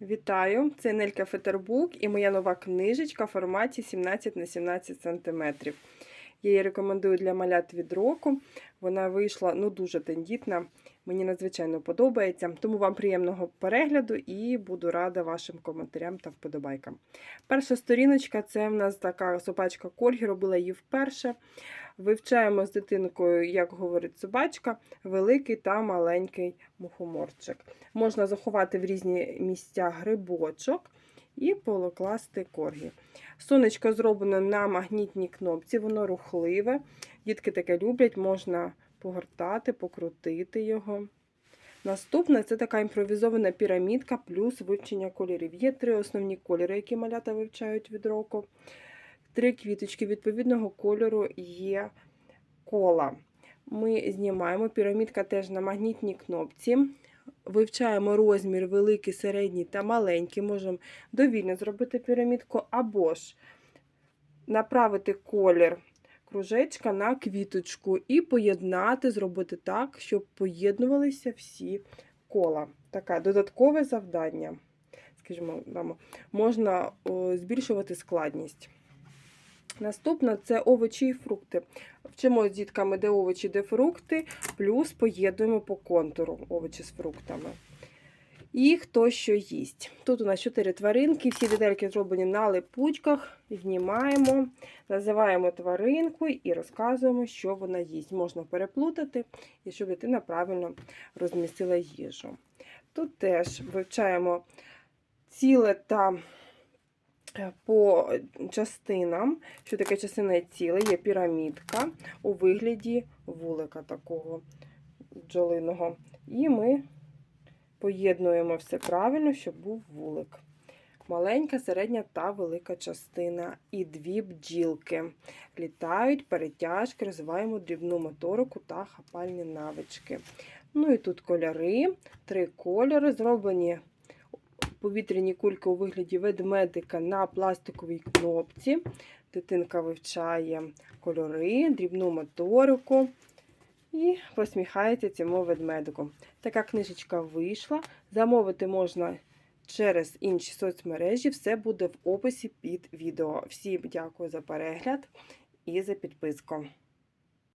Вітаю! Це Нелька Фетербук і моя нова книжечка в форматі 17 на 17 см. Я її рекомендую для малят від року. Вона вийшла ну, дуже тендітна, мені надзвичайно подобається. Тому вам приємного перегляду і буду рада вашим коментарям та вподобайкам. Перша сторіночка це в нас така собачка Кольгі, робила її вперше. Вивчаємо з дитинкою, як говорить собачка, великий та маленький мухоморчик. Можна заховати в різні місця грибочок і полокласти коргі. Сонечко зроблено на магнітній кнопці, воно рухливе. Дітки таке люблять, можна погортати, покрутити його. Наступне це така імпровізована пірамідка плюс вивчення кольорів. Є три основні кольори, які малята вивчають від року. Три квіточки відповідного кольору є кола. Ми знімаємо пірамідка теж на магнітній кнопці. Вивчаємо розмір великий, середній та маленький. Можемо довільно зробити пірамідку, або ж направити колір кружечка на квіточку і поєднати, зробити так, щоб поєднувалися всі кола. Таке додаткове завдання. Скажімо, можна збільшувати складність. Наступне це овочі і фрукти. Вчимо з дітками, де овочі, де фрукти, плюс поєднуємо по контуру овочі з фруктами. І хто що їсть. Тут у нас чотири тваринки, всі детальки зроблені на липучках, знімаємо, називаємо тваринку і розказуємо, що вона їсть. Можна переплутати, щоб дитина правильно розмістила їжу. Тут теж вивчаємо ціле та по частинам, що таке частина ціле, є пірамідка у вигляді вулика такого бджолиного. І ми поєднуємо все правильно, щоб був вулик. Маленька, середня та велика частина. І дві бджілки. Літають, перетяжки, розвиваємо дрібну моторику та хапальні навички. Ну і тут кольори, три кольори, зроблені повітряні кульки у вигляді ведмедика на пластиковій кнопці. Дитинка вивчає кольори, дрібну моторику і посміхається цьому ведмедику. Така книжечка вийшла. Замовити можна через інші соцмережі. Все буде в описі під відео. Всім дякую за перегляд і за підписку.